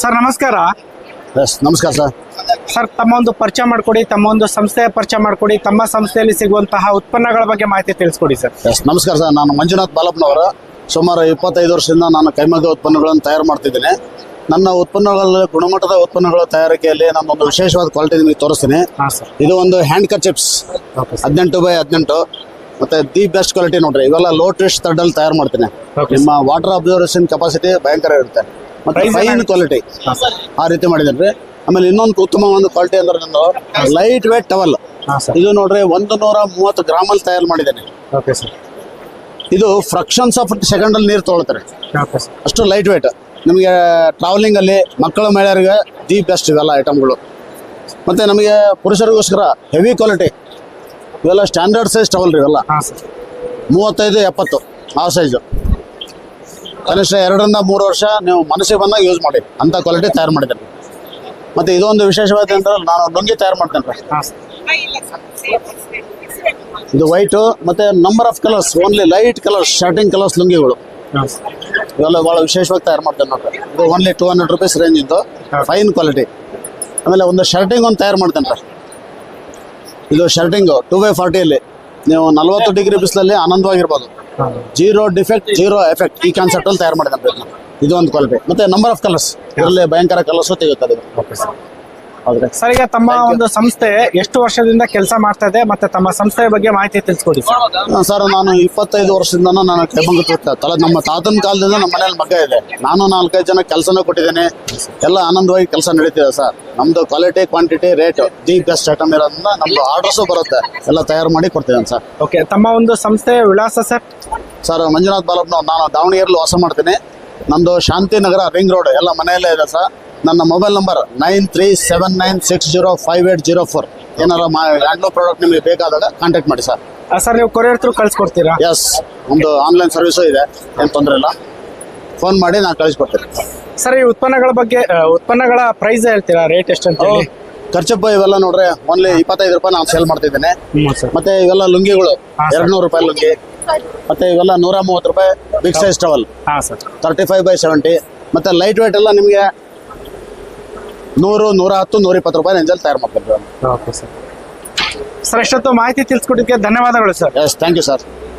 Sir ನಮಸ್ಕಾರ. S ನಮಸ್ಕಾರ sir. Sir ತಮ್ಮ ಒಂದು ಪರಿಚಯ ಮಾಡಿಕೊಡಿ ತಮ್ಮ ಒಂದು ಸಂಸ್ಥೆಯ ಪರಿಚಯ ಮಾಡಿಕೊಡಿ ತಮ್ಮ ಸಂಸ್ಥೆಯಲ್ಲಿ ಸಿಗುವಂತಹ ಉತ್ಪನ್ನಗಳ ಬಗ್ಗೆ ಮಾಹಿತಿ ತಿಳಿಸ್ಕೊಡಿ ಸರ್. ಎಸ್ ನಮಸ್ಕಾರ ಸರ್. ನಾನು ಮಂಜುನಾಥ್ ಬಾಲಪ್ಪನವರು. ಸುಮಾರು ಇಪ್ಪತ್ತೈದು ವರ್ಷದಿಂದ ನಾನು ಕೈಮಗ್ಗ ಉತ್ಪನ್ನಗಳನ್ನು ತಯಾರು ಮಾಡ್ತಿದ್ದೀನಿ. ನನ್ನ ಉತ್ಪನ್ನಗಳ ಗುಣಮಟ್ಟದ ಉತ್ಪನ್ನಗಳ ತಯಾರಿಕೆಯಲ್ಲಿ ನಮ್ಮೊಂದು ವಿಶೇಷವಾದ ಕ್ವಾಲಿಟಿ ನಿಮಗೆ ತೋರಿಸ್ತೀನಿ. ಹಾಂ ಸರ್ ಇದು ಒಂದು ಹ್ಯಾಂಡ್ ಕಚಿಪ್ಸ್ ಓಕೆ ಸರ್ ಹದಿನೆಂಟು ಬೈ ಹದಿನೆಂಟು. ಮತ್ತೆ ದಿ ಬೆಸ್ಟ್ ಕ್ವಾಲಿಟಿ ನೋಡ್ರಿ. ಇವೆಲ್ಲ ಲೋ ಟ್ವಿಸ್ಟ್ ತಡ್ಡಲ್ಲಿ ತಯಾರು ಮಾಡ್ತೀನಿ. Okay, ನಿಮ್ಮ ವಾಟರ್ ಅಬ್ಸರ್ವೇಷನ್ ಕೆಪಾಸಿಟಿ ಭಯಂಕರ ಇರುತ್ತೆ. ಮತ್ತೆ Price ಫೈನ್ ಕ್ವಾಲಿಟಿ ಆ ರೀತಿ ಮಾಡಿದ್ದೀನಿ ರೀ ಆಮೇಲೆ ಇನ್ನೊಂದು ಉತ್ತಮ ಒಂದು ಕ್ವಾಲಿಟಿ ಅಂದ್ರೆ ನಂದು ಲೈಟ್ ವೇಟ್ ಟವಲ್ ಹಾಂ ಸರ್ ಇದು ನೋಡ್ರಿ ಒಂದು ನೂರ ಮೂವತ್ತು ಗ್ರಾಮಲ್ಲಿ ತಯಾರು ಮಾಡಿದ್ದೇನೆ. ಓಕೆ ಸರ್ ಇದು ಫ್ರಕ್ಷನ್ಸ್ ಆಫ್ ಸೆಕೆಂಡ್ ಅಲ್ಲಿ ನೀರು ತೊಗೊಳ್ತಾರೆ ಓಕೆ ಸರ್ ಅಷ್ಟು ಲೈಟ್ ವೇಟ್ ನಿಮಗೆ ಟ್ರಾವೆಲಿಂಗಲ್ಲಿ ಮಕ್ಕಳ ಮಹಿಳೆಯರಿಗೆ ದಿ ಬೆಸ್ಟ್ ಇವೆಲ್ಲ ಐಟಮ್ಗಳು ಮತ್ತೆ ನಮಗೆ ಪುರುಷರಿಗೋಸ್ಕರ ಹೆವಿ ಕ್ವಾಲಿಟಿ ಇವೆಲ್ಲ ಸ್ಟ್ಯಾಂಡರ್ಡ್ ಸೈಜ್ ಟವಲ್ ರೀ ಇವೆಲ್ಲ. ಮೂವತ್ತೈದು ಎಪ್ಪತ್ತು ಆ ಸೈಜು ಕನಿಷ್ಠ ಎರಡರಿಂದ ಮೂರು ವರ್ಷ ನೀವು ಮನಸ್ಸಿಗೆ ಬಂದಾಗ ಯೂಸ್ ಮಾಡಿ. ಅಂತ ಕ್ವಾಲಿಟಿ ತಯಾರು ಮಾಡಿದ್ದೇನೆ. ಮತ್ತೆ ಇದೊಂದು ವಿಶೇಷವಾದ ಅಂದ್ರೆ ನಾನು ಲುಂಗಿ ತಯಾರು ಮಾಡ್ತೇನೆ ರೀ ಇದು ವೈಟು ಮತ್ತೆ number of colours only light colours shirting colours ಲುಂಗಿಗಳು ಇವೆಲ್ಲ ಭಾಳ ವಿಶೇಷವಾಗಿ ತಯಾರು ಮಾಡ್ತೇನೆ ನೋಡ್ರಿ ಇದು only two hundred rupees range ಇದ್ದು ಫೈನ್ ಕ್ವಾಲಿಟಿ ಆಮೇಲೆ ಒಂದು ಶರ್ಟಿಂಗ್ ಒಂದು ತಯಾರು ಮಾಡ್ತೇನೆ ರೀ ಇದು ಶರ್ಟಿಂಗು ಟೂ ಬೈ ಫಾರ್ಟಿಯಲ್ಲಿ ನೀವು ನಲ್ವತ್ತು ಡಿಗ್ರಿ ಬಿಸಿಲಲ್ಲಿ ಆನಂದವಾಗಿರ್ಬೋದು. ಜೀರೋ ಡಿಫೆಕ್ಟ್ ಜೀರೋ ಎಫೆಕ್ಟ್ ಈ ಕಾನ್ಸೆಪ್ಟಲ್ಲಿ ತಯಾರು ಇದನ್ನ. ಇದು ಒಂದು ಕ್ವಾಲಿಟಿ ಮತ್ತೆ ನಂಬರ್ ಆಫ್ ಕಲರ್ಸ್ ಇದರಲ್ಲಿ ಭಯಂಕರ ಕಲರ್ಸು ತೆಗೆಯುತ್ತದೆ ಸರ್ ಈಗ ತಮ್ಮ ಒಂದು ಸಂಸ್ಥೆ ಎಷ್ಟು ವರ್ಷದಿಂದ ಕೆಲಸ ಮಾಡ್ತಾ ಇದೆ ಮತ್ತೆ ತಮ್ಮ ಸಂಸ್ಥೆಯ ಬಗ್ಗೆ ಮಾಹಿತಿ ತಿಳಿಸ್ಕೊಡಿ ಸರ್. ಸರ್ ನಾನು ಇಪ್ಪತ್ತೈದು ವರ್ಷದಿಂದ ನಾನು ಕೈಮಂಗ ತಲೆ ನಮ್ಮ ತಾತನ ಕಾಲದಿಂದ ನಮ್ಮ ಮನೇಲಿ ಮಗ ಇದೆ. ನಾನು ನಾಲ್ಕೈದು ಜನ ಕೆಲಸನೂ ಕೊಟ್ಟಿದ್ದೇನೆ. ಎಲ್ಲ ಆನಂದವಾಗಿ ಕೆಲಸ ನಡೀತಿದೆ ಸರ್. ನಮ್ದು quality quantity rate the best item ಇರೋದ್ರಿಂದ ನಮ್ದು ಆರ್ಡರ್ಸು ಬರುತ್ತೆ. ಎಲ್ಲ ತಯಾರು ಮಾಡಿ ಕೊಡ್ತಿದ್ದೇನೆ ಸರ್. ಓಕೆ ತಮ್ಮ ಒಂದು ಸಂಸ್ಥೆಯ ವಿಳಾಸ ಸರ್? ಸರ್ ಮಂಜುನಾಥ್ ಬಾಲಪ್ಪ ನಾನು ದಾವಣಗೆರೆಯಲ್ಲಿ ವಾಸ ಮಾಡ್ತೀನಿ. ನಮ್ಮದು ಶಾಂತಿನಗರ ರಿಂಗ್ ರೋಡ್ ಎಲ್ಲ ಮನೆಯಲ್ಲೇ ಇದೆ ಸರ್. ನನ್ನ mobile number nine three seven nine six zero five eight zero four ಏನಾರ ಹ್ಯಾಂಡ್ಲೂಮ್ ಪ್ರಾಡಕ್ಟ್ ನಿಮಗೆ ಬೇಕಾದಾಗ ಕಾಂಟ್ಯಾಕ್ಟ್ ಮಾಡಿ ಸರ್ ಸರ್ ನೀವು ಕೊರಿಯರ್ ತ್ರೂ ಕಳ್ಸಿಕೊಡ್ತೀರಾ? ಎಸ್ ಒಂದು ಆನ್ಲೈನ್ ಸರ್ವಿಸು ಇದೆ ಏನು ತೊಂದರೆ ಇಲ್ಲ. ಫೋನ್ ಮಾಡಿ ನಾನು ಕಳಿಸ್ಕೊಡ್ತೀನಿ. ಸರ್ ಈ ಉತ್ಪನ್ನಗಳ ಬಗ್ಗೆ ಉತ್ಪನ್ನಗಳ ಪ್ರೈಸ್ ಹೇಳ್ತೀರಾ ರೇಟ್ ಎಷ್ಟು ಅಂತ ಹೇಳಿ? ಖರ್ಚಪ್ಪ ಇವೆಲ್ಲ ನೋಡ್ರೆ ಓನ್ಲಿ ಇಪ್ಪತ್ತೈದು ರೂಪಾಯಿ ನಾನು ಸೇಲ್ ಮಾಡ್ತಿದ್ದೇನೆ. ಮತ್ತೆ ಇವೆಲ್ಲ ಲುಂಗಿಗಳು ಎರಡ್ನೂರು ನೂರು ರೂಪಾಯಿ ಲುಂಗಿ. ಮತ್ತೆ ಇವೆಲ್ಲ ನೂರ ಮೂವತ್ತು ರೂಪಾಯಿ big size towel thirty five by seventy ಮತ್ತೆ ಲೈಟ್ ವೇಟ್ ಎಲ್ಲ ನಿಮಗೆ ನೂರು ನೂರ ಹತ್ತು ನೂರ ಇಪ್ಪತ್ತು ರೂಪಾಯಿ ರೇಂಜಲ್ಲಿ ತಯಾರು ಮಾಡ್ತಾರೆ ಓಕೆ ಸರ್. ಸರ್ ಎಷ್ಟೊತ್ತು ಮಾಹಿತಿ ತಿಳಿಸ್ಕೊಟ್ಟಿದ್ದಕ್ಕೆ ಧನ್ಯವಾದಗಳು sir. Yes thank you sir